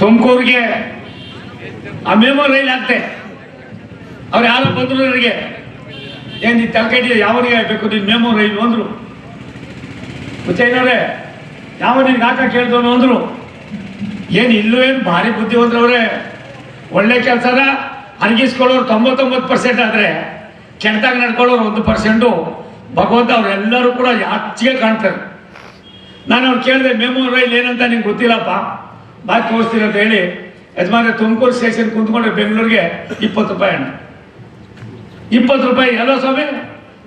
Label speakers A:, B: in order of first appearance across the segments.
A: ತುಮಕೂರಿಗೆ ಆ memo rail ಆಗ್ತೆ ಅವ್ರು ಯಾರೋ ಬಂದ್ರು ನನಗೆ, ಏನು ಈ ತಲೆಕಟ್ಟಿ ಯಾವನಿಗೆ ಬೇಕು ನೀನು ಮೆಮೋ ರೈಲು? ಅಂದರು. ಮುಚ್ಚಯ್ಯನವ್ರೆ ಯಾವ ನಿನ್ಗೆ ಹಾಕ ಕೇಳ್ದವನು ಅಂದರು. ಏನು ಇಲ್ಲೂ ಏನು ಭಾರಿ ಬುದ್ಧಿವಂತರವ್ರೆ ಒಳ್ಳೆ ಕೆಲಸನ ಅರ್ಗಿಸ್ಕೊಳ್ಳೋರು ತೊಂಬತ್ತೊಂಬತ್ತು ಪರ್ಸೆಂಟ್ ಆದರೆ ಕೆಟ್ಟದಾಗ ನಡ್ಕೊಳ್ಳೋರು ಒಂದು ಪರ್ಸೆಂಟು, ಭಗವಂತ ಅವರೆಲ್ಲರೂ ಕೂಡ ಯಾಚಿಗೆ ಕಾಣ್ತಾರೆ. ನಾನು ಅವ್ರು ಕೇಳಿದೆ, ಮೆಮೋ ರೈಲ್ ಏನಂತ ನಿಂಗೆ ಗೊತ್ತಿಲ್ಲಪ್ಪ? ಬಾಕಿ ತೋರಿಸ್ತೀನಿ ಅಂತ ಹೇಳಿ ಯಜಮಾನ ತುಮಕೂರು ಸ್ಟೇಷನ್ ಕುಂತ್ಕೊಂಡ್ರೆ ಬೆಂಗಳೂರಿಗೆ ಇಪ್ಪತ್ತು ರೂಪಾಯಿ ಅಣ್ಣ ಇಪ್ಪತ್ತು ರೂಪಾಯಿ ಹಲೋ ಸ್ವಾಮಿ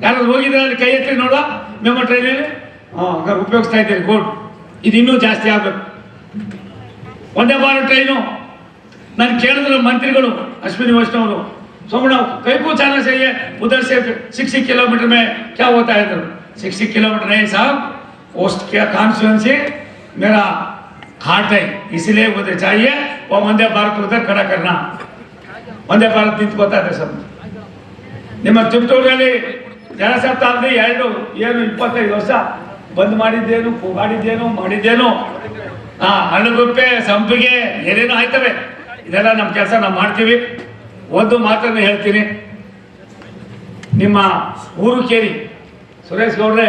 A: ಯಾರಾದ್ರು ಹೋಗಿದ್ರೆ ಅಲ್ಲಿ ಕೈ ಎತ್ತಿ ನೋಡುವ ಮೆಮೋ ಟ್ರೈನಲ್ಲಿ ಹಾಂ ಹಂಗಾರೆ ಉಪಯೋಗಿಸ್ತಾ ಇದ್ದೀರಿ ಗೋಲ್ಡ್ ಇದು ಇನ್ನೂ ಜಾಸ್ತಿ ಆಗಬೇಕು ಒಂದೇ ಭಾರತ್ ಟ್ರೈನು ನಾನು ಕೇಳಿದ್ರು ಮಂತ್ರಿಗಳು ಅಶ್ವಿನಿ ವೈಷ್ಣವರು सोमना कई कुछ आना चाहिए उधर से सिक्सटी किलोमीटर में क्या होता है इधर सिक्सटी किलोमीटर नहीं साहब पोस्ट क्या कॉन्स्टिट्यूंसी मेरा हार्ट है इसलिए मुझे चाहिए वो वंदे भारत उधर खड़ा करना वंदे भारत ನಿಂತ್ಕೋತಾ ಇದೆ ಸರ್ ನಿಮ್ಮ ಚಿತ್ತೂರಲ್ಲಿ ಜನಶತಾಬ್ದಿ ಎರಡು ಏನು ಇಪ್ಪತ್ತೈದು ವರ್ಷ ಬಂದ್ ಮಾಡಿದ್ದೇನು ಕೂಗಾಡಿದ್ದೇನು ಮಾಡಿದ್ದೇನು ಆ ಹಣ್ಣುಗುಪ್ಪೆ ಸಂಪಿಗೆ ಏನೇನು ಆಯ್ತವೆ ಇದೆಲ್ಲ ನಮ್ಮ ಕೆಲಸ ನಾವು ಮಾಡ್ತೀವಿ ಒಂದು ಮಾತನ್ನು ಹೇಳ್ತೀನಿ ನಿಮ್ಮ ಊರು ಕೇರಿ ಸುರೇಶ್ ಗೌಡ್ರೆ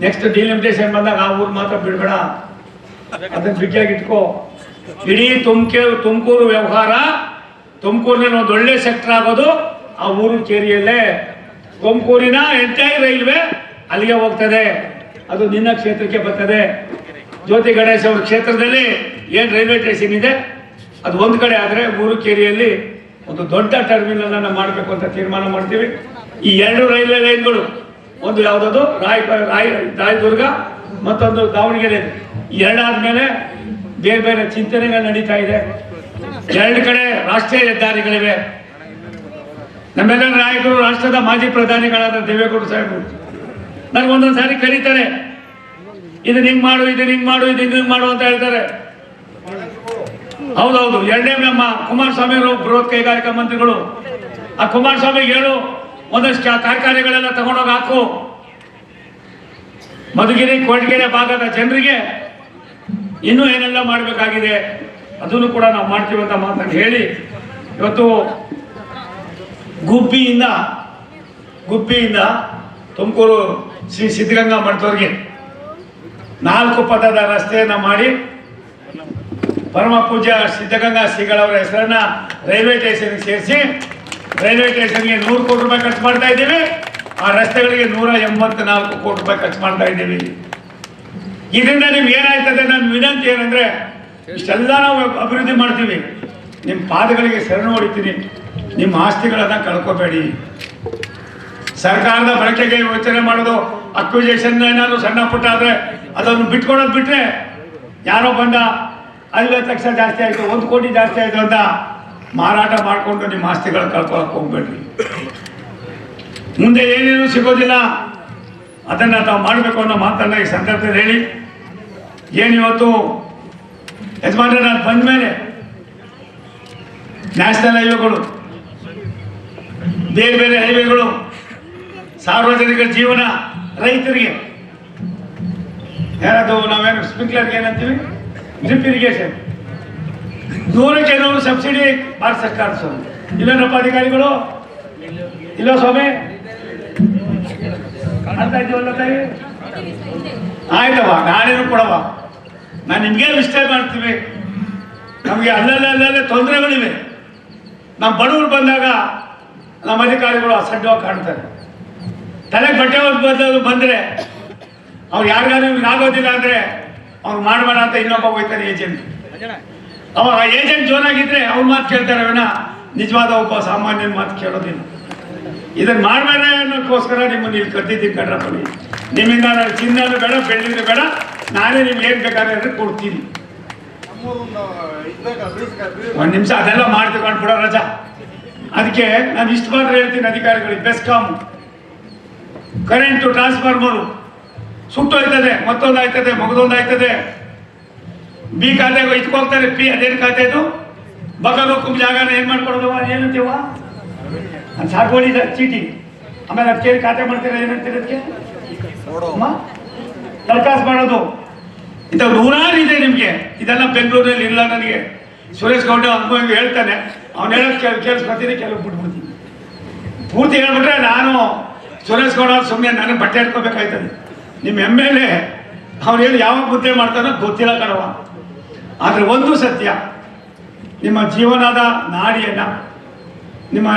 A: ನೆಕ್ಸ್ಟ್ ಡಿಲಿಮಿಟೇಷನ್ ಬಂದಾಗ ಆ ಊರು ಮಾತ್ರ ಬಿಡಬೇಡ ಅದನ್ನ ಬಿಗಿಯಾಗಿ ಇಟ್ಕೋ ಇಡೀ ತುಮಕೂರು ತುಮಕೂರು ವ್ಯವಹಾರ ತುಮಕೂರಿನ ಒಂದು ಒಳ್ಳೆ ಸೆಕ್ಟರ್ ಆಗೋದು ಆ ಊರು ಕೇರಿಯಲ್ಲೇ ತುಮಕೂರಿನ ಎಂಟೈರ್ ರೈಲ್ವೆ ಅಲ್ಲಿಗೆ ಹೋಗ್ತದೆ. ಅದು ನಿನ್ನ ಕ್ಷೇತ್ರಕ್ಕೆ ಬರ್ತದೆ. ಜ್ಯೋತಿ ಗಣೇಶ್ ಅವ್ರ ಕ್ಷೇತ್ರದಲ್ಲಿ ಏನು ರೈಲ್ವೆ ಸ್ಟೇಷನ್ ಇದೆ? ಅದು ಒಂದು ಕಡೆ ಆದರೆ ಊರು ಕೇರಿಯಲ್ಲಿ ಒಂದು ದೊಡ್ಡ ಟರ್ಮಿನಲ್ ಅನ್ನ ಮಾಡಬೇಕು ಅಂತ ತೀರ್ಮಾನ ಮಾಡ್ತೀವಿ. ಈ ಎರಡು ರೈಲ್ವೆ ಲೈನ್ಗಳು, ಒಂದು ಯಾವುದದು? ರಾಯ್ ರಾಯ್, ರಾಯದುರ್ಗ ಮತ್ತೊಂದು ದಾವಣಗೆರೆ. ಎರಡಾದ ಮೇಲೆ ಎರಡಾದ್ಮೇಲೆ ಬೇರೆ ಬೇರೆ ಚಿಂತನೆಗಳು ನಡೀತಾ ಇದೆ. ಎರಡು ಕಡೆ ರಾಷ್ಟ್ರೀಯ ಹೆದ್ದಾರಿಗಳಿವೆ. ನಮ್ಮೆಲ್ಲ ನಾಯಕರು ರಾಷ್ಟ್ರದ ಮಾಜಿ ಪ್ರಧಾನಿಗಳಾದ ದೇವೇಗೌಡ ಸಾಹೇಬರು. ನನಗೆ ಒಂದೊಂದು ಸಾರಿ ಕರೀತಾರೆ. ಇದನ್ನ ಹಿಂಗ್ ಮಾಡು ಇದನ್ನ ಹಿಂಗ್ ಮಾಡು, ಇದು ಹಿಂಗ್ ಮಾಡು ಅಂತ ಹೇಳ್ತಾರೆ. ಹೌದೌದು ಎರಡನೇ ನಮ್ಮ ಕುಮಾರಸ್ವಾಮಿ ಅವರು ಬೃಹತ್ ಕೈಗಾರಿಕಾ ಮಂತ್ರಿಗಳು. ಆ ಕುಮಾರಸ್ವಾಮಿ ಹೇಳು, ಒಂದಷ್ಟು ಕಾರ್ಖಾನೆಗಳೆಲ್ಲ ತಗೊಂಡೋಗಿ ಹಾಕು. ಮಧುಗಿರಿ ಕೊರಟಗೆರೆ ಭಾಗದ ಜನರಿಗೆ ಇನ್ನೂ ಏನೆಲ್ಲ ಮಾಡಬೇಕಾಗಿದೆ, ಅದನ್ನು ಕೂಡ ನಾವು ಮಾಡ್ತೀವಿ ಅಂತ ಮಾತನ್ನು ಹೇಳಿ, ಇವತ್ತು ಗುಬ್ಬಿಯಿಂದ ಗುಬ್ಬಿಯಿಂದ ತುಮಕೂರು ಶ್ರೀ ಸಿದ್ಧಗಂಗಾ ಮಠದವ್ರಿಗೆ ನಾಲ್ಕು ಪದದ ರಸ್ತೆಯನ್ನ ಮಾಡಿ, ಪರಮ ಪೂಜ್ಯ ಸಿದ್ಧಗಂಗಾ ಶ್ರೀಗಳವರ ಹೆಸರನ್ನ ರೈಲ್ವೆ ಸ್ಟೇಷನ್ಗೆ ಸೇರಿಸಿ, ರೈಲ್ವೆ ಸ್ಟೇಷನ್ಗೆ ನೂರು ಕೋಟಿ ರೂಪಾಯಿ ಖರ್ಚು ಮಾಡ್ತಾ ಇದ್ದೀವಿ. ಆ ರಸ್ತೆಗಳಿಗೆ ನೂರ ಎಂಬತ್ನಾಲ್ಕು ಕೋಟಿ ರೂಪಾಯಿ ಖರ್ಚು ಮಾಡ್ತಾ ಇದ್ದೀವಿ. ಇದರಿಂದ ನಿಮ್ಗೆ ಏನಾಯ್ತದೆ? ನನ್ನ ವಿನಂತಿ ಏನಂದ್ರೆ, ಇಷ್ಟೆಲ್ಲ ನಾವು ಅಭಿವೃದ್ಧಿ ಮಾಡ್ತೀವಿ. ನಿಮ್ಮ ಪಾದಗಳಿಗೆ ಶರಣು ಹೊಡಿತೀನಿ. ನಿಮ್ಮ ಆಸ್ತಿಗಳನ್ನ ಕಳ್ಕೊಬೇಡಿ. ಸರ್ಕಾರದ ಬಳಕೆಗೆ ಯೋಚನೆ ಮಾಡೋದು ಅಕ್ವಿಜೇಷನ್ ಏನಾದ್ರು ಸಣ್ಣ ಪುಟ್ಟ ಆದರೆ ಅದನ್ನು ಬಿಟ್ಕೊಡೋದು ಬಿಟ್ರೆ ಯಾರೋ ಬಂದ, ಐವತ್ತು ಲಕ್ಷ ಜಾಸ್ತಿ ಆಯಿತು, ಒಂದು ಕೋಟಿ ಜಾಸ್ತಿ ಆಯಿತು ಅಂತ ಮಾರಾಟ ಮಾಡಿಕೊಂಡು ನಿಮ್ಮ ಆಸ್ತಿಗಳನ್ನ ಕಳ್ಕೊಳಕ್ ಹೋಗ್ಬೇಡ್ರಿ. ಮುಂದೆ ಏನೇನು ಸಿಗೋದಿಲ್ಲ, ಅದನ್ನ ತಾವು ಮಾಡಬೇಕು ಅನ್ನೋ ಮಾತನ್ನ ಈ ಸಂದರ್ಭದಲ್ಲಿ ಹೇಳಿ. ಏನು ಇವತ್ತು ಯಜಮಾನ್ರೆ ನಾನು ಬಂದ ಮೇಲೆ ನ್ಯಾಷನಲ್ ಹೈವೇಗಳು ಬೇರೆ ಬೇರೆ ಹೈವೇಗಳು ಸಾರ್ವಜನಿಕ ಜೀವನ ರೈತರಿಗೆ. ಯಾರದು ನಾವೇನು ಸ್ಪ್ರಿಂಕ್ಲರ್ಗೆ ಏನಂತೀವಿ? Drip irrigation. ನೂರಕ್ಕೆ ನೂರು ಸಬ್ಸಿಡಿ ಭಾರತ ಸರ್ಕಾರ ಸ್ವಾಮಿ ಇಲ್ಲೇನಪ್ಪ ಅಧಿಕಾರಿಗಳು? ಇಲ್ಲ ಸ್ವಾಮಿ? ಅರ್ಥ ಆಯ್ತವಲ್ಲ ತಾಯಿ ಆಯ್ತವ ನಾನೇನು ಕೊಡವ ನಾನು ನಿಮ್ಗೆ ಇಷ್ಟ ಮಾಡ್ತೀವಿ ನಮಗೆ ಅಲ್ಲಲ್ಲೇ ಅಲ್ಲಲ್ಲೇ ತೊಂದರೆಗಳಿವೆ. ನಮ್ಮ ಬಡವರು ಬಂದಾಗ ನಮ್ಮ ಅಧಿಕಾರಿಗಳು ಅಸಡ್ಡವಾಗಿ ಕಾಣ್ತಾರೆ. ತಲೆಗೆ ಬಟ್ಟೆ ಬದಲು ಬಂದರೆ ಅವ್ರು ಯಾರಿಗಾದ್ರೂ ನಿಮ್ಗೆ ಆಗೋದಿಲ್ಲ ಅಂದರೆ ಅವ್ರು ಮಾಡಬೇಡ ಅಂತ ಇನ್ನೊಬ್ಬ ಹೋಗ್ತಾನೆ ಏಜೆಂಟ್ ಅವ ಏಜೆಂಟ್ ಏಜೆಂಟ್ ಜೋರಾಗಿದ್ರೆ ಅವ್ರ ಮಾತು ಕೇಳ್ತಾರೆ ವಿನ ನಿಜವಾದ ಒಬ್ಬ ಸಾಮಾನ್ಯನ ಮಾತು ಕೇಳೋದಿಲ್ಲ. ಇದನ್ನ ಮಾಡಬೇಡ ಅನ್ನೋಕ್ಕೋಸ್ಕರ ನಿಮ್ಮನ್ನು ಇಲ್ಲಿ ಕರ್ತಿದ್ದೀನಿ ಕಣ್ರಪ್ಪ. ನಿಮ್ಮಿಂದ ನಾನು ಚಿನ್ನದ ಬೇಡ, ಬೆಳ್ಳಿನೂ ಬೇಡ, ನಾನೇ ನಿಮ್ಗೆ ಏನು ಬೇಕಾದ್ರೆ ಕೊಡ್ತೀನಿ. ಒಂದು ನಿಮಿಷ ಅದೆಲ್ಲ ಮಾಡ್ತಿಕೊಂಡು ಕೊಡ ರಜಾ. ಅದಕ್ಕೆ ನಾನು ಇಷ್ಟು ಮಾತ್ರ ಹೇಳ್ತೀನಿ ಅಧಿಕಾರಿಗಳಿಗೆ ಬೆಸ್ಕಾಮ್ ಕರೆಂಟು ಟ್ರಾನ್ಸ್ಫಾರ್ಮರು ಸುಟ್ಟೋಯ್ತದೆ, ಮತ್ತೊಂದು ಆಯ್ತದೆ, ಮಗದೊಂದು ಆಯ್ತದೆ. ಬಿ ಖಾತೆಗೆ ಇಟ್ಕೋಗ್ತಾರೆ ಪಿ ಅದೇನು ಖಾತೆ ಬಗಲು ಜಾಗನ ಏನ್ ಮಾಡ್ಕೊಡೋದವ ಏನಂತೀವ ಅದು ಸಾಗುವಳಿ ಚೀಟಿ. ಆಮೇಲೆ ಅದಕ್ಕೆ ಖಾತೆ ಮಾಡ್ತೀರಾ ಏನಂತೀರಿ ಅದಕ್ಕೆ? ದರಖಾಸ್ತು ಮಾಡೋದು. ಇಂಥ ನೂರಾರು ಇದೆ ನಿಮಗೆ. ಇದೆಲ್ಲ ಬೆಂಗಳೂರಲ್ಲಿ ಇಲ್ಲ ನನಗೆ. ಸುರೇಶ್ ಗೌಡ ಅನುಭವ ಹೇಳ್ತಾನೆ. ಅವ್ನು ಹೇಳೋದು ಕೆಲವು ಕೇಳಿಸ್ಕೊತೀನಿ ಕೆಲವು ಬಿಟ್ಬಿಡ್ತೀನಿ. ಪೂರ್ತಿ ಹೇಳ್ಬಿಟ್ರೆ ನಾನು ಸುರೇಶ್ ಗೌಡ ಸುಮ್ಮನೆ ನನಗೆ ಬಟ್ಟೆ ಇಟ್ಕೋಬೇಕಾಯ್ತದೆ ನಿಮ್ಮ ಎಂ ಎಲ್ ಎ ಅವ್ರು ಹೇಳಿ ಯಾವಾಗ ಮುದ್ದೆ ಮಾಡ್ತಾನೋ ಗೊತ್ತಿಲ್ಲ ಕಣವ ಆದರೆ ಒಂದು ಸತ್ಯ ನಿಮ್ಮ ಜೀವನದ ನಾಡಿಯನ್ನ ನಿಮ್ಮ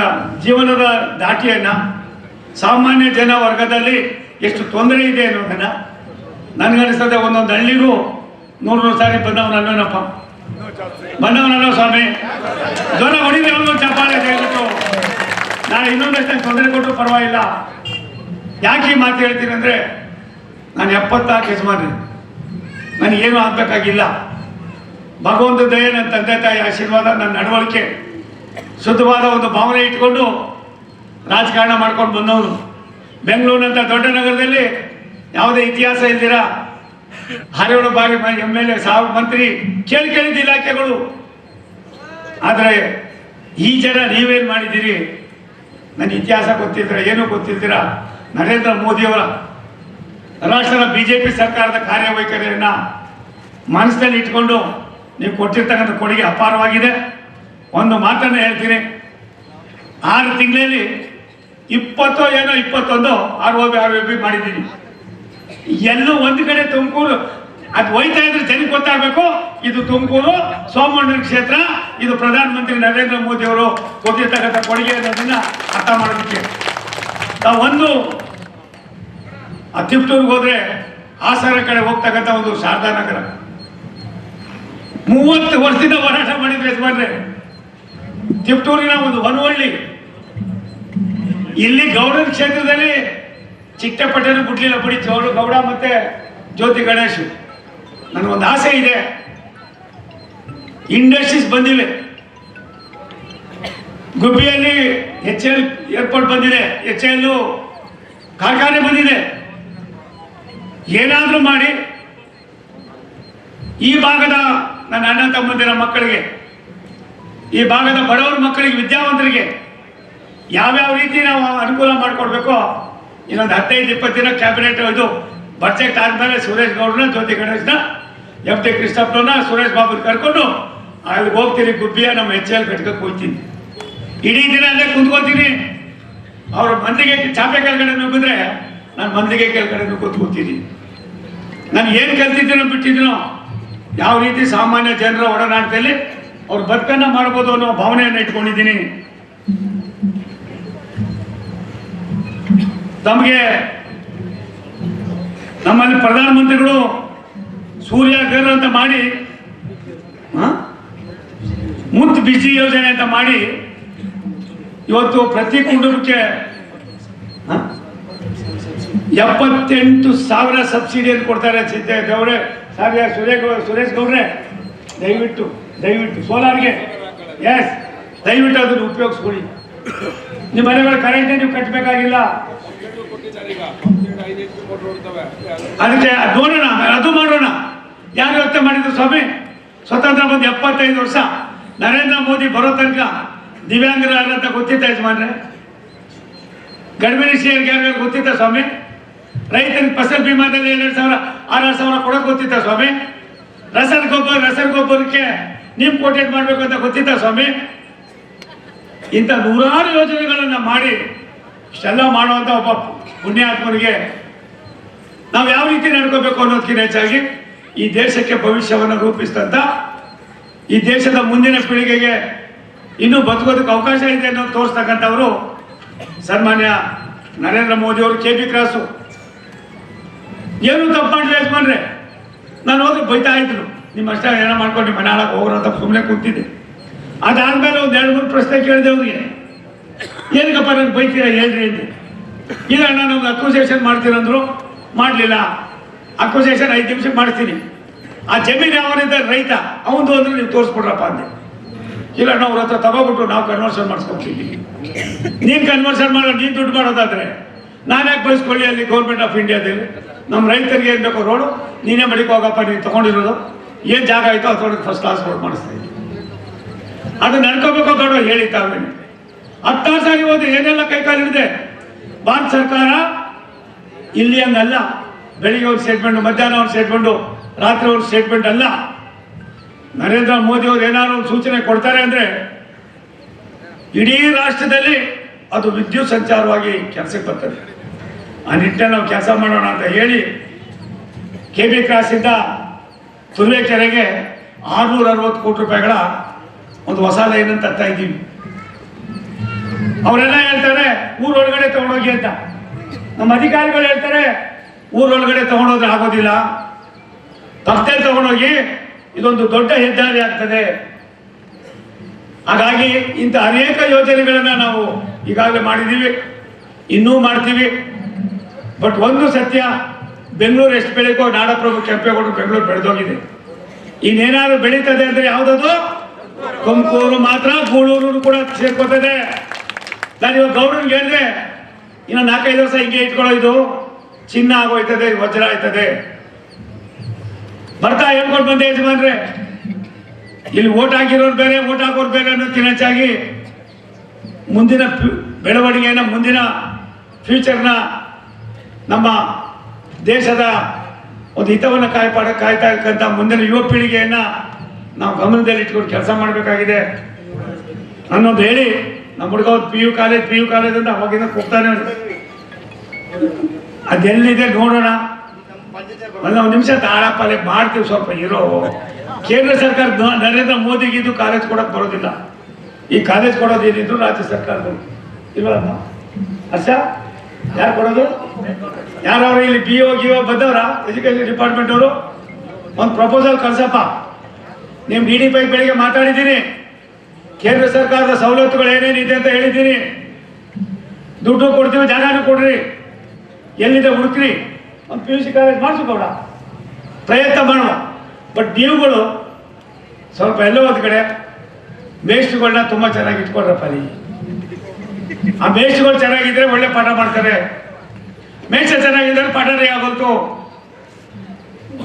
A: ಜೀವನದ ದಾಟಿಯನ್ನು ಸಾಮಾನ್ಯ ಜನ ವರ್ಗದಲ್ಲಿ ಎಷ್ಟು ತೊಂದರೆ ಇದೆ ಅನ್ನೋದನ್ನ ನನಗನ್ನಿಸ್ತದೆ. ಒಂದೊಂದು ಹಳ್ಳಿಗೂ ನೂರು ನೂರು ಸಾರಿ ಬಂದವನಪ್ಪ ಬಂದವನಲ್ಲ ಸ್ವಾಮಿ? ಜ್ವರ ಹೊಡಿದೆ ಅವನು ಚಪ್ಪಾಳೆ ದಯವಿಟ್ಟು ನಾನು ಇನ್ನೊಂದಷ್ಟು ತೊಂದರೆ ಕೊಟ್ಟರು ಪರವಾಗಿಲ್ಲ. ಯಾಕೆ ಈ ಮಾತು ಹೇಳ್ತೀನಿ ಅಂದರೆ, ನಾನು ಎಪ್ಪತ್ತಾರು ಯಜಮಾನಿ ನನಗೇನು ಆಗಬೇಕಾಗಿಲ್ಲ. ಭಗವಂತ ದಯ ನನ್ನ ತಂದೆ ತಾಯಿ ಆಶೀರ್ವಾದ, ನನ್ನ ನಡವಳಿಕೆ ಶುದ್ಧವಾದ ಒಂದು ಭಾವನೆ ಇಟ್ಕೊಂಡು ರಾಜಕಾರಣ ಮಾಡ್ಕೊಂಡು ಬಂದವನು. ಬೆಂಗಳೂರಿನಂಥ ದೊಡ್ಡ ನಗರದಲ್ಲಿ ಯಾವುದೇ ಇತಿಹಾಸ ಇಲ್ದಿರ ಹರಿಯೋಣ ಬಾರಿ ಎಂ ಎಲ್ ಎ ಸಾವಿರ ಮಂತ್ರಿ, ಕೇಳಿ ಕೇಳಿದ ಇಲಾಖೆಗಳು. ಆದರೆ ಈ ಜನ ನೀವೇನು ಮಾಡಿದ್ದೀರಿ? ನನ್ನ ಇತಿಹಾಸ ಗೊತ್ತಿದ್ದೀರ ಏನೂ ಗೊತ್ತಿದ್ದೀರ ನರೇಂದ್ರ ಮೋದಿಯವರ ರಾಷ್ಟ್ರದ ಬಿ ಜೆ ಪಿ ಸರ್ಕಾರದ ಕಾರ್ಯವೈಖರಿಯನ್ನ ಮನಸ್ಸಿನಲ್ಲಿ ಇಟ್ಕೊಂಡು ನೀವು ಕೊಟ್ಟಿರ್ತಕ್ಕಂಥ ಕೊಡುಗೆ ಅಪಾರವಾಗಿದೆ. ಒಂದು ಮಾತನ್ನು ಹೇಳ್ತೀನಿ. ಆರು ತಿಂಗಳಲ್ಲಿ ಇಪ್ಪತ್ತೋ ಏನೋ ಇಪ್ಪತ್ತೊಂದು R O B, R O B ಮಾಡಿದ್ದೀನಿ. ಎಲ್ಲೋ ಒಂದು ಕಡೆ ತುಮಕೂರು, ಅದು ಹೋಯ್ತಾ ಇದ್ರೆ ಜನಕ್ಕೆ ಗೊತ್ತಾಗಬೇಕು, ಇದು ತುಮಕೂರು ಸೋಮಣ್ಣ ಕ್ಷೇತ್ರ, ಇದು ಪ್ರಧಾನಮಂತ್ರಿ ನರೇಂದ್ರ ಮೋದಿ ಅವರು ಕೊಟ್ಟಿರ್ತಕ್ಕಂಥ ಕೊಡುಗೆ ಅನ್ನೋದನ್ನ ಅರ್ಥ ಮಾಡೋದಕ್ಕೆ. ನಾವು ಒಂದು ತಿಪ್ಟೂರ್ಗೆ ಹೋದ್ರೆ ಹಾಸನ ಕಡೆ ಹೋಗ್ತಕ್ಕಂಥ ಒಂದು ಶಾರದಾ ನಗರ. ಮೂವತ್ತು ವರ್ಷದಿಂದ ಹೋರಾಟ ಮಾಡಿದ್ರೆ ಯಜಮಾನ್ರೆ. ತಿಪ್ಟೂರಿನ ಒಂದು ಹೊನವಳ್ಳಿ ಇಲ್ಲಿ ಗೌಡನ ಕ್ಷೇತ್ರದಲ್ಲಿ ಚಿಕ್ಕಪಟ್ಟಣ ಬಿಡ್ಲಿಲ್ಲ ಬಿಡಿ ಚೌಡ ಗೌಡ ಮತ್ತೆ ಜ್ಯೋತಿ ಗಣೇಶ್. ನನಗೊಂದು ಆಸೆ ಇದೆ. ಇಂಡಸ್ಟ್ರೀಸ್ ಬಂದಿವೆ. ಗುಬ್ಬಿಯಲ್ಲಿ ಎಚ್ ಎಲ್ ಏರ್ಪೋರ್ಟ್ ಬಂದಿದೆ ಎಚ್ ಎಲ್ ಕಾರ್ಖಾನೆ ಬಂದಿದೆ. ಏನಾದರೂ ಮಾಡಿ ಈ ಭಾಗದ ನನ್ನ ಅಣ್ಣ ತಮ್ಮಂದಿರ ಮಕ್ಕಳಿಗೆ ಈ ಭಾಗದ ಬಡವರ ಮಕ್ಕಳಿಗೆ, ವಿದ್ಯಾವಂತರಿಗೆ ಯಾವ್ಯಾವ ರೀತಿ ನಾವು ಅನುಕೂಲ ಮಾಡಿಕೊಡ್ಬೇಕು, ಇನ್ನೊಂದು ಹದಿನೈದು, ಇಪ್ಪತ್ತು ದಿನ ಕ್ಯಾಬಿನೆಟ್ ಇದು ಬಜೆಟ್ ಆದ್ಮೇಲೆ ಸುರೇಶ್ ಗೌಡ್ರನ್ನ, ಜ್ಯೋತಿ ಗಣೇಶ್ನ, ಎಂ ಟಿ ಕೃಷ್ಣಪ್ಪನ ಸುರೇಶ್ ಬಾಬು ಕರ್ಕೊಂಡು ಅಲ್ಲಿ ಹೋಗ್ತೀನಿ ಗುಬ್ಬಿಯ ನಮ್ಮ ಎಚ್ ಎಲ್ ಬೆಟ್ಕಕ್ಕೆ ಹೋಗ್ತೀನಿ. ಇಡೀ ದಿನ ಅಲ್ಲೇ ಕುಂತ್ಕೋತೀನಿ ಅವ್ರ ಮಂದಿಗೆ ಚಾಪೆ ಕೆಳಗಡೆ ನುಗ್ಗಿದ್ರೆ ನಾನು ಮಂದಿಗೆ ಕೆಳಗಡೆ ಕೂತ್ಕೋತೀನಿ ನಾನು ಏನು ಕಲ್ತಿದ್ದೀನೋ ಬಿಟ್ಟಿದ್ದೀನೋ, ಯಾವ ರೀತಿ ಸಾಮಾನ್ಯ ಜನರ ಒಡನಾಟದಲ್ಲಿ ಅವ್ರ ಬದುಕನ್ನ ಮಾಡ್ಬೋದು ಅನ್ನೋ ಭಾವನೆಯನ್ನು ಇಟ್ಕೊಂಡಿದ್ದೀನಿ ತಮಗೆ ನಮ್ಮಲ್ಲಿ ಪ್ರಧಾನಮಂತ್ರಿಗಳು ಸೂರ್ಯ ಗರ್ ಅಂತ ಮಾಡಿ? ಮುತ್ ಬಿಜಿ ಯೋಜನೆ ಅಂತ ಮಾಡಿ ಇವತ್ತು ಪ್ರತಿ ಕುಟುಂಬಕ್ಕೆ? ಎಪ್ಪತ್ತೆಂಟು ಸಾವಿರ ಸಬ್ಸಿಡಿಯನ್ನು ಕೊಡ್ತಾರೆ ಸಿದ್ದೇಶ್ ಗೌಡ್ರೆ ಸಾವಿರ ಸುರೇಶ್ ಸುರೇಶ್ ಗೌಡ್ರೆ ದಯವಿಟ್ಟು ದಯವಿಟ್ಟು, ಸೋಲಾರ್ಗೆ. ಎಸ್ ದಯವಿಟ್ಟು ಅದನ್ನು ಉಪಯೋಗಿಸ್ಕೊಳ್ಳಿ. ನಿಮ್ಮ ಮನೆಗಳ ಕರೆಂಟ್ ನೀವು ಕಟ್ಟಬೇಕಾಗಿಲ್ಲ. ಅದಕ್ಕೆ ಅದ್ ನೋಡೋಣ, ಅದು ಮಾಡೋಣ. ಯಾರು ಯೋಚನೆ ಮಾಡಿದ್ರು ಸ್ವಾಮಿ? ಸ್ವತಂತ್ರ ಬಂದು ಎಪ್ಪತ್ತೈದು ವರ್ಷ. ನರೇಂದ್ರ ಮೋದಿ ಬರೋ ತನಕ ದಿವ್ಯಾಂಗರಂತ ಗೊತ್ತಿತ್ತ ಯಜಮಾನ್ರೆ? ಗರ್ಭಿಣಿ ಶ್ರೀಯರಿಗೆ ಯಾರು ಗೊತ್ತಿತ್ತ ಸ್ವಾಮಿ? ರೈತರಿಗೆ ಫಸಲ್ ಬಿಮಾದಲ್ಲಿ ಎರಡು ಸಾವಿರ, ಆರು ಸಾವಿರ ಕೊಡೋಕೆ ಗೊತ್ತಿತ್ತ ಸ್ವಾಮಿ? ರಸನ್ ಗೊಬ್ಬರ ರಸನ್ ಗೊಬ್ಬರಕ್ಕೆ ನೀವು ಕೋಟೇಟ್ ಮಾಡಬೇಕು ಅಂತ ಗೊತ್ತಿದ್ದ ಸ್ವಾಮಿ? ಇಂಥ ನೂರಾರು ಯೋಜನೆಗಳನ್ನು ಮಾಡಿ ಇಷ್ಟೆಲ್ಲ ಮಾಡುವಂಥ ಒಬ್ಬ ಪುಣ್ಯಾತ್ಮನಿಗೆ ನಾವು ಯಾವ ರೀತಿ ನಡ್ಕೋಬೇಕು ಅನ್ನೋದಕ್ಕಿಂತ ಹೆಚ್ಚಾಗಿ ಈ ದೇಶಕ್ಕೆ ಭವಿಷ್ಯವನ್ನು ರೂಪಿಸಿದಂಥ ಈ ದೇಶದ ಮುಂದಿನ ಪೀಳಿಗೆಗೆ ಇನ್ನೂ ಬದುಕೋದಕ್ಕೆ ಅವಕಾಶ ಇದೆ ಅನ್ನೋದು ತೋರಿಸ್ತಕ್ಕಂಥವರು ಸನ್ಮಾನ್ಯ ನರೇಂದ್ರ ಮೋದಿ ಅವರು ಕೆ ಬಿ ಕ್ರಾಸು. ಏನು ತಪ್ಪು ಮಾಡಲಿ ಯಜಮಾನ್ರೆ ನಾನು ಹೋದ್ರೆ ಬೈತಾ ಇದ್ರು ನಿಮ್ಮ ಅಷ್ಟ ಏನೋ ಮಾಡ್ಕೊಂಡು ನಿಮ್ಮ ಹೋಗ್ರಂತ ಹೋಗ್ರು ಅಂತ ಸುಮ್ಮನೆ ಕೂತಿದ್ದೆ. ಅದಾದ್ಮೇಲೆ ಒಂದು ಎರಡು ಮೂರು ಪ್ರಶ್ನೆ ಕೇಳಿದೆ ಅವ್ರಿಗೆ ಏನಕ್ಕಪ್ಪ ನಾನು ಬೈತೀರಾ ಹೇಳ್ರಿ ಅಂತ. ಇಲ್ಲ ಅಣ್ಣ, ನಮ್ಗೆ ಅಕ್ವಿಸೇಷನ್ ಮಾಡ್ತೀರಂದ್ರು ಮಾಡಲಿಲ್ಲ. ಅಕ್ವಸೇಷನ್ ಐದು ನಿಮಿಷ ಮಾಡ್ತೀನಿ. ಆ ಜಮೀನು ಯಾವನಿದ್ದ ರೈತ ಅವನು ಅಂದ್ರೆ ನೀವು ತೋರಿಸ್ಬಿಡ್ರಪ್ಪ ಅಂದೆ. ಇಲ್ಲ ಅಣ್ಣ, ಅವ್ರ ಹತ್ರ ತಗೋಬಿಟ್ಟು ನಾವು ಕನ್ವರ್ಷನ್ ಮಾಡಿಸ್ಕೊತೀವಿ ನೀನು ಕನ್ವರ್ಷನ್ ಮಾಡೋ ನೀನು ದುಡ್ಡು ಮಾಡೋದಾದ್ರೆ. ನಾನು ಯಾಕೆ ಬಯಸ್ಕೊಳ್ಳಿ ಅಲ್ಲಿ ಗೌರ್ಮೆಂಟ್ ಆಫ್ ಇಂಡಿಯಾದಲ್ಲಿ ನಮ್ಮ ರೈತರಿಗೆ ಏನು ಬೇಕೋ ರೋಡು ನೀನೇ ಮಡಿಕೋಗಪ್ಪ, ನೀನು ತಗೊಂಡಿರೋದು. ಏನು ಜಾಗ ಐತೋ ತೋಡೆ ಫಸ್ಟ್ ಕ್ಲಾಸ್ ಬೋರ್ಡ್ ಮಾಡಿಸ್ತಾ ಇದ್ದೀನಿ. ಅದು ನಡ್ಕೋಬೇಕು ದೊಡ್ಡ ಹೇಳಿ ತಾವೇನೆ ಹತ್ತಾರು ಸಾರಿ ಹೋದ್ರೆ ಏನೆಲ್ಲ ಕೈಕಾಲಿಡಿದೆ? ಭಾರತ ಸರ್ಕಾರ ಇಲ್ಲಿ ಹಂಗಲ್ಲ ಬೆಳಿಗ್ಗೆ ಅವ್ರು ಸ್ಟೇಟ್ಮೆಂಟ್ ಮಧ್ಯಾಹ್ನ ಅವ್ರು ಸ್ಟೇಟ್ಮೆಂಟು ರಾತ್ರಿ ಅವ್ರ ಸ್ಟೇಟ್ಮೆಂಟ್ ಅಲ್ಲ. ನರೇಂದ್ರ ಮೋದಿ ಅವರು ಏನಾದ್ರು ಸೂಚನೆ ಕೊಡ್ತಾರೆ ಅಂದ್ರೆ ಇಡೀ ರಾಷ್ಟ್ರದಲ್ಲಿ ಅದು ವಿದ್ಯುತ್ ಸಂಚಾರವಾಗಿ ಕೆಲಸಕ್ಕೆ ಬರ್ತದೆ. ಆ ನಿಟ್ಟಿನಲ್ಲಿ ನಾವು ಕೆಲಸ ಮಾಡೋಣ ಅಂತ ಹೇಳಿ ಕೆ ಬಿ ಕ್ರಾಸಿಂದ ತುರುವೇಕೆರೆಗೆ ಆರುನೂರ ಅರವತ್ತು ಕೋಟಿ ರೂಪಾಯಿಗಳ ಒಂದು ಹೊಸ ಲೈನ್ ಅಂತ ತರ್ತಾ ಇದ್ದೀವಿ ಅವರೆಲ್ಲ ಹೇಳ್ತಾರೆ, ಊರೊಳಗಡೆ ತಗೊಂಡೋಗಿ ಅಂತ. ನಮ್ಮ ಅಧಿಕಾರಿಗಳು ಹೇಳ್ತಾರೆ, ಊರೊಳಗಡೆ ತಗೊಂಡೋದ್ರೆ ಆಗೋದಿಲ್ಲ. ತಪ್ಪದೆ ತಗೊಂಡೋಗಿ ಇದೊಂದು ದೊಡ್ಡ ಹೆದ್ದಾರಿ ಆಗ್ತದೆ. ಹಾಗಾಗಿ ಇಂಥ ಅನೇಕ ಯೋಜನೆಗಳನ್ನು ನಾವು ಈಗಾಗಲೇ ಮಾಡಿದ್ದೀವಿ ಇನ್ನೂ ಮಾಡ್ತೀವಿ. ಬಟ್ ಒಂದು ಸತ್ಯ ಬೆಂಗಳೂರು ಎಷ್ಟು ಬೆಳೀಕೋ ನಾಡಪ್ರಭು ಕೆಂಪೇಗೌಡರು ಬೆಂಗಳೂರು ಬೆಳೆದೋಗಿದೆ. ಇನ್ನೇನಾದ್ರು ಬೆಳೀತದೆ ಅಂದ್ರೆ ಯಾವ್ದದು? ತುಮಕೂರು ಮಾತ್ರ ಗೂಳೂರು ಕೂಡ ಸೇರ್ಕೋತದೆ. ನಾನು ಇವಾಗ ಗೌಡನ್ಗೆ ಹೇಳಿದ್ರೆ ಇನ್ನು ನಾಲ್ಕೈದು ವರ್ಷ ಹಿಂಗೆ ಇಟ್ಕೊಳ್ಳೋ ಇದು. ಚಿನ್ನ ಆಗೋಯ್ತದೆ, ವಜ್ರ ಆಯ್ತದೆ. ಬರ್ತಾ ಹೇಳ್ಕೊಂಡು ಬಂದೆ ಯಜಮಾನ್ರೆ. ಇಲ್ಲಿ ಓಟ್ ಹಾಕಿರೋರು ಬೇರೆ ಓಟ್ ಹಾಕೋರು ಬೇರೆ ಅನ್ನೋ ಹೆಚ್ಚಾಗಿ ಮುಂದಿನ ಬೆಳವಣಿಗೆಯನ್ನ, ಮುಂದಿನ ಫ್ಯೂಚರ್ನ ನಮ್ಮ ದೇಶದ ಒಂದು ಹಿತವನ್ನು ಕಾಯ್ಪಾಡ ಕಾಯ್ತಾ ಇರ್ತಕ್ಕಂಥ ಮುಂದಿನ ಯುವ ಪೀಳಿಗೆಯನ್ನ ನಾವು ಗಮನದಲ್ಲಿ ಇಟ್ಕೊಂಡು ಕೆಲಸ ಮಾಡಬೇಕಾಗಿದೆ. ಅನ್ನೋದು ಹೇಳಿ, ನಮ್ಮ ಹುಡುಗ P U college, P U college ಅಂತ ಅವಾಗಿಂದ ಕೂಗ್ತಾನೆ. ಅದೆಲ್ಲಿದೆ ನೋಡೋಣ. ಒಂದು ಒಂದು ನಿಮಿಷ ತಾಳಪಾಲೆ ಮಾಡ್ತೀವಿ ಸ್ವಲ್ಪ, ಇರೋ. ಕೇಂದ್ರ ಸರ್ಕಾರ ನರೇಂದ್ರ ಮೋದಿಗೆ ಇದು ಕಾಲೇಜ್ ಕೊಡೋಕೆ ಬರೋದಿಲ್ಲ. ಈ ಕಾಲೇಜ್ ಕೊಡೋದು ಏನಿದ್ರು ರಾಜ್ಯ ಸರ್ಕಾರಗಳು ಇಲ್ವಾ ಅಷ್ಟ ಯಾರು ಕೊಡೋದು? ಯಾರವ್ರು ಇಲ್ಲಿ ಬಿ ಒ ಗಿ ಒ ಬಂದವ್ರ? ಎಜುಕೇಶನ್ ಡಿಪಾರ್ಟ್ಮೆಂಟ್ ಅವರು? ಒಂದು ಪ್ರಪೋಸಲ್ ಕಳ್ಸಪ್ಪ. ನಿಮ್ ಡಿ ಡಿ ಪೈ ಬೆಳಿಗ್ಗೆ ಮಾತಾಡಿದ್ದೀನಿ. ಕೇಂದ್ರ ಸರ್ಕಾರದ ಸವಲತ್ತುಗಳು ಏನೇನಿದೆ ಅಂತ ಹೇಳಿದ್ದೀನಿ. ದುಡ್ಡು ಕೊಡ್ತೀವಿ, ಜಾಗನೂ ಕೊಡ್ರಿ. ಎಲ್ಲಿದೆ ಹುಡುಕ್ರಿ. ಒಂದು ಪಿ ಯು ಸಿ ಕಾಲೇಜ್ ಮಾಡಿಸ್ಕೊಡ ಪ್ರಯತ್ನ ಮಾಡೋಣ. ಬಟ್ ನೀವುಗಳು ಸ್ವಲ್ಪ ಎಲ್ಲೋ ಒಂದು ಕಡೆ ಮೇಸ್ಟ್ಗಳನ್ನ ತುಂಬ ಚೆನ್ನಾಗಿ ಇಟ್ಕೊಡ್ರಪ್ಪ ಅಲ್ಲಿ. ಆ ಮೇಸ್ಟ್ಗಳು ಚೆನ್ನಾಗಿದ್ರೆ ಒಳ್ಳೆ ಪಾಠ ಮಾಡ್ತಾರೆ. ಮೇಷ್ಟ್ರು ಚೆನ್ನಾಗಿದ್ದಾರೆ, ಪಾಠನೇ ಆಗೋದು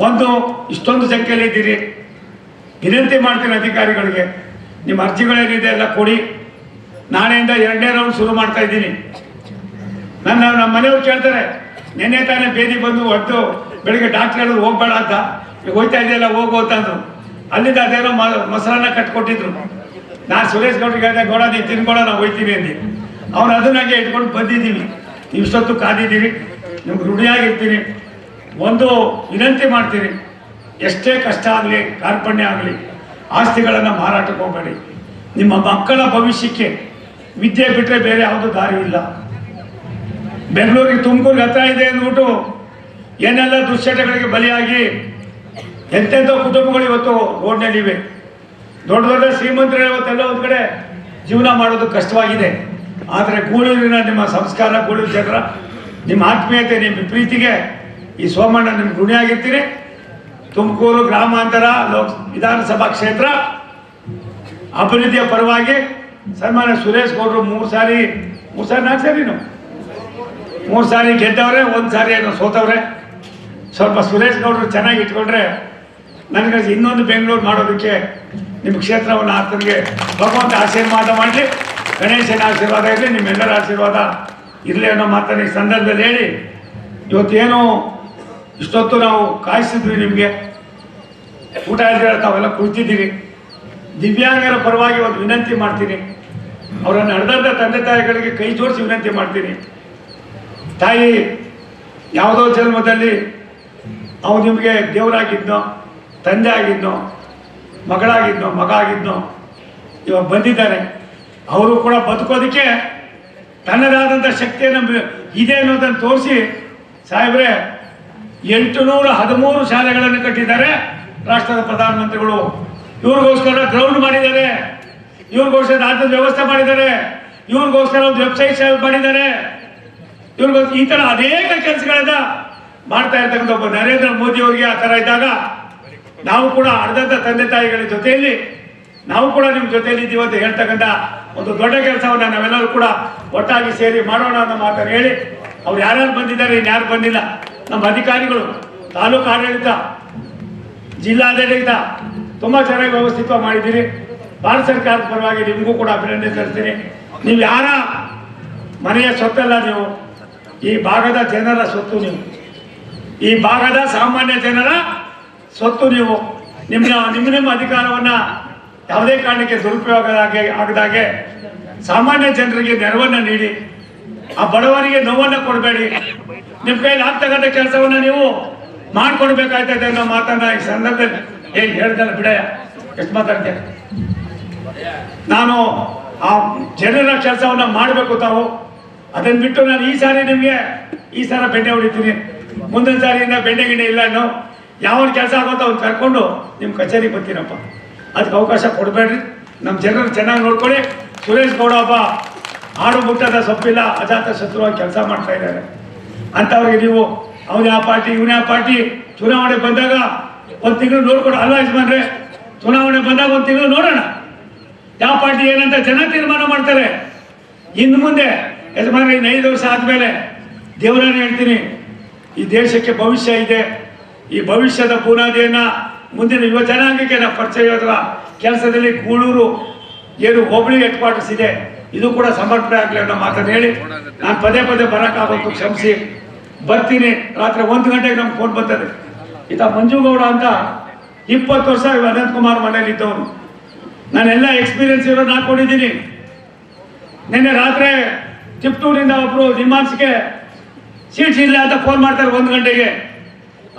A: ಒಂದು ಇಷ್ಟೊಂದು ಸಂಖ್ಯೆಯಲ್ಲಿ ಇದ್ದೀರಿ ವಿನಂತಿ ಮಾಡ್ತೀನಿ ಅಧಿಕಾರಿಗಳಿಗೆ. ನಿಮ್ಮ ಅರ್ಜಿಗಳೇನಿದೆ ಎಲ್ಲ ಕೊಡಿ. ನಾಳೆಯಿಂದ ಎರಡನೇ ರೌಂಡ್ ಶುರು ಮಾಡ್ತಾ ಇದ್ದೀನಿ. ನನ್ನ ನಮ್ಮ ಮನೆಯವ್ರು ಕೇಳ್ತಾರೆ, ನೆನ್ನೆ ತಾನೇ ಬೇದಿ ಬಂದು ಹೊತ್ತು ಬೆಳಿಗ್ಗೆ ಡಾಕ್ಟರ್ ಹೇಳಿದ್ರು ಹೋಗ್ಬೇಡ ಅಂತ. ಹೋಯ್ತಾ ಇದೆಯಲ್ಲ, ಹೋಗು ಅಂತಂದ್ರು ಅಲ್ಲಿಂದ ಅದೇನೋ ಮೊಸರನ್ನ ಕಟ್ಕೊಟ್ಟಿದ್ರು. ನಾನು ಸುರೇಶ್ ಗೌಡ್ರಿಗೆ ಹೇಳಿದೆ, ಗೌಡ ನೀವು ತಿನ್ಕೊಡ ನಾವು ಹೋಯ್ತೀವಿ ಅಂದಿ. ಅವ್ರು ಅದನ್ನಾಗೆ ಇಟ್ಕೊಂಡು ಬಂದಿದ್ದೀವಿ. ಇಷ್ಟೊತ್ತು ಕಾದಿದ್ದೀರಿ. ನಿಮ್ಗೆ ಋಣಿಯಾಗಿರ್ತೀನಿ ಒಂದು ವಿನಂತಿ ಮಾಡ್ತೀನಿ. ಎಷ್ಟೇ ಕಷ್ಟ ಆಗಲಿ, ಕಾರ್ಪಣ್ಯ ಆಗಲಿ, ಆಸ್ತಿಗಳನ್ನು ಮಾರಾಟಕ್ಕೆ ಹೋಗಬೇಡಿ. ನಿಮ್ಮ ಮಕ್ಕಳ ಭವಿಷ್ಯಕ್ಕೆ ವಿದ್ಯೆ ಬಿಟ್ಟರೆ ಬೇರೆ ಯಾವುದೂ ದಾರಿ ಇಲ್ಲ. ಬೆಂಗಳೂರಿಗೆ ತುಮಕೂರಿಗೆ ಹತ್ರ ಇದೆ ಅಂದ್ಬಿಟ್ಟು ಏನೆಲ್ಲ ದುಶ್ಚಟಗಳಿಗೆ ಬಲಿಯಾಗಿ ಎಂತೆಂಥ ಕುಟುಂಬಗಳು ಇವತ್ತು ರೋಡ್ನಲ್ಲಿವೆ ದೊಡ್ಡ ದೊಡ್ಡ ಶ್ರೀಮಂತರು ಇವತ್ತೆಲ್ಲ ಒಂದು ಕಡೆ ಜೀವನ ಮಾಡೋದು ಕಷ್ಟವಾಗಿದೆ. ಆದರೆ ಗೂಳೂರಿನ ನಿಮ್ಮ ಸಂಸ್ಕಾರ, ಗೂಳೂರು ಜನರ ನಿಮ್ಮ ಆತ್ಮೀಯತೆ, ನಿಮ್ಮ ಪ್ರೀತಿಗೆ ಈ ಸೋಮಣ್ಣ ನಿಮ್ಗೆ ಋಣಿಯಾಗಿರ್ತೀರಿ ತುಮಕೂರು ಗ್ರಾಮಾಂತರ ಲೋಕ ವಿಧಾನಸಭಾ ಕ್ಷೇತ್ರ ಅಭಿವೃದ್ಧಿಯ ಪರವಾಗಿ ಸನ್ಮಾನ್ಯ ಸುರೇಶ್ ಗೌಡರು ಮೂರು ಸಾರಿ ಮೂರು ಸಾರಿ, ನಾಲ್ಕು ಸಾರಿ ನಾವು. ಮೂರು ಸಾರಿ ಗೆದ್ದವ್ರೆ, ಒಂದು ಸಾರಿ ಏನೋ ಸೋತವ್ರೆ. ಸ್ವಲ್ಪ ಸುರೇಶ್ ಗೌಡರು ಚೆನ್ನಾಗಿ ಇಟ್ಕೊಂಡ್ರೆ ನನಗೆ ಇನ್ನೊಂದು ಬೆಂಗಳೂರು ಮಾಡೋದಕ್ಕೆ ನಿಮ್ಮ ಕ್ಷೇತ್ರವನ್ನು ಆತನಿಗೆ ಭಗವಂತ ಆಶೀರ್ವಾದ ಮಾಡಲಿ. ಗಣೇಶನ ಆಶೀರ್ವಾದ ಇರಲಿ, ನಿಮ್ಮೆಲ್ಲರ ಆಶೀರ್ವಾದ ಇರಲಿ ಅನ್ನೋ ಮಾತನ್ನು ಈ ಸಂದರ್ಭದಲ್ಲಿ ಹೇಳಿ. ಇವತ್ತೇನು ಇಷ್ಟೊತ್ತು ನಾವು ಕಾಯಿಸಿದ್ವಿ ನಿಮಗೆ. ಊಟ ಇದ್ರೆ ತಾವೆಲ್ಲ ಕುಳಿತಿದ್ದೀವಿ ದಿವ್ಯಾಂಗರ ಪರವಾಗಿ ಒಂದು ವಿನಂತಿ ಮಾಡ್ತೀನಿ. ಅವರನ್ನು ನಡೆದಂಥ ತಂದೆ ತಾಯಿಗಳಿಗೆ ಕೈ ಜೋಡಿಸಿ ವಿನಂತಿ ಮಾಡ್ತೀನಿ. ತಾಯಿ, ಯಾವುದೋ ಜನ್ಮದಲ್ಲಿ ಅವು ನಿಮಗೆ ದೇವರಾಗಿದ್ನೋ, ತಂದೆ ಆಗಿದ್ನೋ, ಮಗಳಾಗಿದ್ನೋ, ಮಗ ಆಗಿದ್ನೋ, ಇವಾಗ ಬಂದಿದ್ದಾರೆ. ಅವರು ಕೂಡ ಬದುಕೋದಕ್ಕೆ ತನ್ನದಾದಂಥ ಶಕ್ತಿಯನ್ನು ಇದೆ ಅನ್ನೋದನ್ನು ತೋರಿಸಿ, ಸಾಹೇಬ್ರೆ ಎಂಟು ನೂರ ಹದಿಮೂರು ಶಾಲೆಗಳನ್ನು ಕಟ್ಟಿದ್ದಾರೆ ರಾಷ್ಟ್ರದ ಪ್ರಧಾನಮಂತ್ರಿಗಳು. ಇವ್ರಿಗೋಸ್ಕರ ಗ್ರೌಂಡ್ ಮಾಡಿದ್ದಾರೆ. ಇವ್ರಿಗೋಸ್ಕರ ರಾಜ್ಯದ ವ್ಯವಸ್ಥೆ ಮಾಡಿದ್ದಾರೆ. ಇವ್ರಿಗೋಸ್ಕರ ಒಂದು ವೆಬ್ಸೈಟ್ ಮಾಡಿದ್ದಾರೆ. ಇವ್ರಿಗೋಸ್ಕರ ಈ ಥರ ಅನೇಕ ಕೆಲಸಗಳನ್ನ ಮಾಡ್ತಾ ಇರ್ತಕ್ಕಂಥ ಒಬ್ಬ ನರೇಂದ್ರ ಮೋದಿ ಅವರಿಗೆ ಆ ಥರ ಇದ್ದಾಗ, ನಾವು ಕೂಡ ಅರ್ಧದ ತಂದೆ ತಾಯಿಗಳ ಜೊತೆಯಲ್ಲಿ ನಾವು ಕೂಡ ನಿಮ್ಮ ಜೊತೆಯಲ್ಲಿ ಇದ್ದೀವಿ ಅಂತ ಹೇಳ್ತಕ್ಕಂಥ ಒಂದು ದೊಡ್ಡ ಕೆಲಸವನ್ನ ನಾವೆಲ್ಲರೂ ಕೂಡ ಒಟ್ಟಾಗಿ ಸೇರಿ ಮಾಡೋಣ ಅನ್ನೋ ಮಾತನ್ನು ಹೇಳಿ ಅವ್ರು ಯಾರ್ಯಾರು ಬಂದಿದ್ದಾರೆ ಇನ್ಯಾರು ಬಂದಿಲ್ಲ, ನಮ್ಮ ಅಧಿಕಾರಿಗಳು, ತಾಲೂಕು ಆಡಳಿತ, ಜಿಲ್ಲಾಡಳಿತ, ತುಂಬಾ ಚೆನ್ನಾಗಿ ವ್ಯವಸ್ಥಿತ ಮಾಡಿದ್ದೀರಿ. ಭಾರತ ಸರ್ಕಾರದ ಪರವಾಗಿ ನಿಮಗೂ ಕೂಡ ಅಭಿನಂದನೆ ಸಲ್ಲಿಸ್ತೀನಿ. ನೀವು ಯಾರ ಮನೆಯ ಸೊತ್ತಲ್ಲ ನೀವು, ಈ ಭಾಗದ ಜನರ ಸೊತ್ತು ನೀವು. ಈ ಭಾಗದ ಸಾಮಾನ್ಯ ಜನರ ಸ್ವತ್ತು ನೀವು. ನಿಮ್ಮ ನಿಮ್ಮ ನಿಮ್ಮ ಅಧಿಕಾರವನ್ನ ಯಾವುದೇ ಕಾರಣಕ್ಕೆ ದುರುಪಯೋಗ ಆಗಿ- ಆಗದಾಗೆ ಸಾಮಾನ್ಯ ಜನರಿಗೆ ನೆರವನ್ನ ನೀಡಿ, ಆ ಬಡವರಿಗೆ ನೋವನ್ನ ಕೊಡಬೇಡಿ. ನಿಮ್ಮ ಕೈಲಿ ಆಗ್ತಕ್ಕಂಥ ಕೆಲಸವನ್ನ ನೀವು ಮಾಡ್ಕೊಡ್ಬೇಕಾಯ್ತದೆ ಅನ್ನೋ ಮಾತನ್ನ ಈ ಸಂದರ್ಭದಲ್ಲಿ ಏನ್ ಹೇಳ್ದಲ್ಲ ಬಿಡ ಎಷ್ಟು ಮಾತಾಡ್ತೇನೆ ನಾನು ಆ ಜನರ ಕೆಲಸವನ್ನ ಮಾಡಬೇಕು ತಾವು. ಅದನ್ನ ಬಿಟ್ಟು ನಾನು ಈ ಸಾರಿ ನಿಮಗೆ ಈ ಸಲ ಬೆಣ್ಣೆ ಹೊಡಿತೀನಿ. ಮುಂದಿನ ಸಾರಿಯಿಂದ ಬೆಣ್ಣೆ ಗಿಣ್ಣೆ ಇಲ್ಲ ಅನ್ನೋ ಯಾವ ಕೆಲಸ ಆಗುತ್ತೋ ಅವ್ನು ಕರ್ಕೊಂಡು ನಿಮ್ಮ ಕಚೇರಿಗೆ ಬರ್ತೀನಪ್ಪ. ಅದಕ್ಕೆ ಅವಕಾಶ ಕೊಡಬೇಡ್ರಿ. ನಮ್ಮ ಜನರು ಚೆನ್ನಾಗಿ ನೋಡ್ಕೊಳ್ಳಿ. ಸುರೇಶ್ ಗೌಡ ಒಬ್ಬ ಆಡು ಮುಟ್ಟದ ಸೊಪ್ಪಿಲ್ಲ, ಅಜಾತ ಶತ್ರುವಾಗಿ ಕೆಲಸ ಮಾಡ್ತಾ ಇದ್ದಾರೆ. ಅಂಥವ್ರಿಗೆ ನೀವು, ಅವನ ಯಾವ ಪಾರ್ಟಿ, ಇವನ ಯಾವ ಪಾರ್ಟಿ? ಚುನಾವಣೆ ಬಂದಾಗ ಒಂದು ತಿಂಗಳು ನೋಡ್ಕೊಡು ಅಲ್ಲ ಯಜಮಾನ್ರೆ ಚುನಾವಣೆ ಬಂದಾಗ ಒಂದು ತಿಂಗಳು ನೋಡೋಣ. ಯಾವ ಪಾರ್ಟಿ ಏನಂತ ಜನ ತೀರ್ಮಾನ ಮಾಡ್ತಾರೆ. ಇನ್ನು ಮುಂದೆ, ಯಜಮಾನ್ರೆ ಇನ್ನು ಐದು ವರ್ಷ ಆದ್ಮೇಲೆ ದೇವರನ್ನು ಹೇಳ್ತೀನಿ. ಈ ದೇಶಕ್ಕೆ ಭವಿಷ್ಯ ಇದೆ. ಈ ಭವಿಷ್ಯದ ಬುನಾದಿಯನ್ನ ಮುಂದಿನ ಯುವ ಜನಾಂಗಕ್ಕೆ ನಾವು ಅಥವಾ ಕೆಲಸದಲ್ಲಿ ಕೂಳೂರು ಏನು ಹೋಬಳಿ ಹೆಡ್ ಕ್ವಾರ್ಟರ್ಸ್ ಇದೆ. ಇದು ಕೂಡ ಸಮರ್ಪಣೆ ಆಗಲಿ ಅನ್ನೋ ಮಾತನ್ನು ಹೇಳಿ. ನಾನು ಪದೇ ಪದೇ ಬರೋಕ್ಕಾಗೋದು ಕ್ಷಮಿಸಿ. ಬರ್ತೀನಿ. ರಾತ್ರಿ ಒಂದು ಗಂಟೆಗೆ ನಮ್ಗೆ ಫೋನ್ ಬರ್ತದೆ. ಈತ ಮಂಜುಗೌಡ ಅಂತ ಇಪ್ಪತ್ತು ವರ್ಷ ಅನಂತ್ ಕುಮಾರ್ ಮನೇಲಿ ಇದ್ದವನು. ನಾನೆಲ್ಲ ಎಕ್ಸ್ಪೀರಿಯನ್ಸ್ ಇರೋದು ಹಾಕೊಂಡಿದ್ದೀನಿ ನಿನ್ನೆ ರಾತ್ರಿ ಚಿಪ್ಟೂರಿಂದ ಒಬ್ರು ನಿಮ್ಮಾನ್ಸ್ಗೆ ಸೀಟ್ಸ್ ಇಲ್ಲ ಅಂತ ಫೋನ್ ಮಾಡ್ತಾರೆ ಒಂದು ಗಂಟೆಗೆ.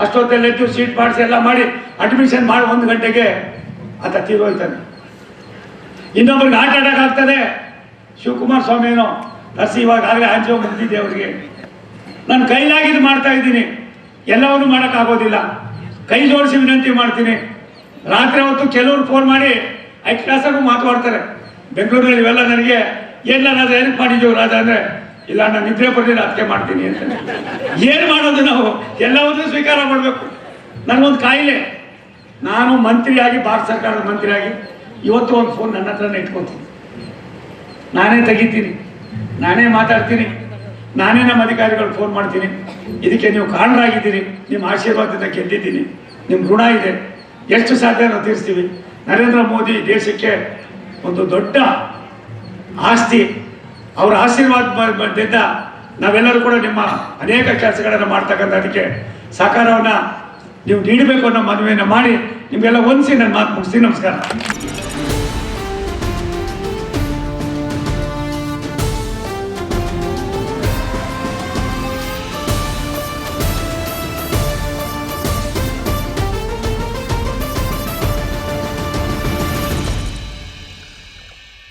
A: ಅಷ್ಟೊತ್ತಲ್ಲಿ ಎದ್ದು ಸೀಟ್ ಮಾಡಿಸಿ ಎಲ್ಲ ಮಾಡಿ ಅಡ್ಮಿಷನ್ ಮಾಡಿ ಒಂದು ಗಂಟೆಗೆ ಆತ ತೀರೋಯ್ತಾನೆ ಇನ್ನೊಬ್ಬರಿಗೆ ಹಾರ್ಟ್ ಅಟ್ಯಾಕ್ ಆಗ್ತದೆ. ಶಿವಕುಮಾರ್ ಸ್ವಾಮಿನೋ, ನರ್ಸಿ ಇವಾಗ ಆಗಲೇ ಆಂಜಿಯೋ ಬಂದಿದ್ದೆ ಅವರಿಗೆ. ನಾನು ಕೈಲಾಗಿದ್ದು ಮಾಡ್ತಾ ಇದ್ದೀನಿ. ಎಲ್ಲವನ್ನೂ ಮಾಡೋಕ್ಕಾಗೋದಿಲ್ಲ. ಕೈ ಜೋಡಿಸಿ ವಿನಂತಿ ಮಾಡ್ತೀನಿ. ರಾತ್ರಿ ಹೊತ್ತು ಕೆಲವರು ಫೋನ್ ಮಾಡಿ ಐದು ಕ್ಲಾಸಾಗೂ ಮಾತಾಡ್ತಾರೆ. ಬೆಂಗಳೂರಲ್ಲಿ ಇವೆಲ್ಲ ನನಗೆ ಎಲ್ಲ ರಾಜ ಏನಕ್ಕೆ ಮಾಡಿದ್ದೀವಿ ರಾಜ ಅಂದರೆ ಇಲ್ಲ, ನಾನು ನಿದ್ರೆ ಬರ್ಲಿಲ್ಲ ಅದಕ್ಕೆ ಮಾಡ್ತೀನಿ ಅಂತ. ಏನು ಮಾಡೋದು ನಾವು? ಎಲ್ಲವನ್ನೂ ಸ್ವೀಕಾರ ಮಾಡಬೇಕು. ನನಗೊಂದು ಕಾಯಿಲೆ. ನಾನು ಮಂತ್ರಿಯಾಗಿ, ಭಾರತ ಸರ್ಕಾರದ ಮಂತ್ರಿಯಾಗಿ ಇವತ್ತು ಒಂದು ಫೋನ್ ನನ್ನ ಹತ್ರನೇ ಇಟ್ಕೊತೀನಿ. ನಾನೇ ತೆಗಿತೀನಿ. ನಾನೇ ಮಾತಾಡ್ತೀನಿ. ನಾನೇ ನಮ್ಮ ಅಧಿಕಾರಿಗಳು ಫೋನ್ ಮಾಡ್ತೀನಿ. ಇದಕ್ಕೆ ನೀವು ಕಾರಣರಾಗಿದ್ದೀರಿ. ನಿಮ್ಮ ಆಶೀರ್ವಾದದಿಂದ ಗೆದ್ದಿದ್ದೀನಿ. ನಿಮ್ಮ ಋಣ ಇದೆ. ಎಷ್ಟು ಸಾಧ್ಯ ನಾವು ತೀರಿಸ್ತೀವಿ. ನರೇಂದ್ರ ಮೋದಿ ದೇಶಕ್ಕೆ ಒಂದು ದೊಡ್ಡ ಆಸ್ತಿ. ಅವರ ಆಶೀರ್ವಾದ ಬ- ಬಂದಿದ್ದ ನಾವೆಲ್ಲರೂ ಕೂಡ ನಿಮ್ಮ ಅನೇಕ ಕೆಲಸಗಳನ್ನು ಮಾಡ್ತಕ್ಕಂಥ ಅದಕ್ಕೆ ಸಹಕಾರವನ್ನು ನೀವು ನೀಡಬೇಕು ಅನ್ನೋ ಮದುವೆಯನ್ನು ಮಾಡಿ ನಿಮಗೆಲ್ಲ ಹೊಂದಿಸಿ ನನ್ನ ಮಾತು ಮುಗಿಸಿ ನಮಸ್ಕಾರ.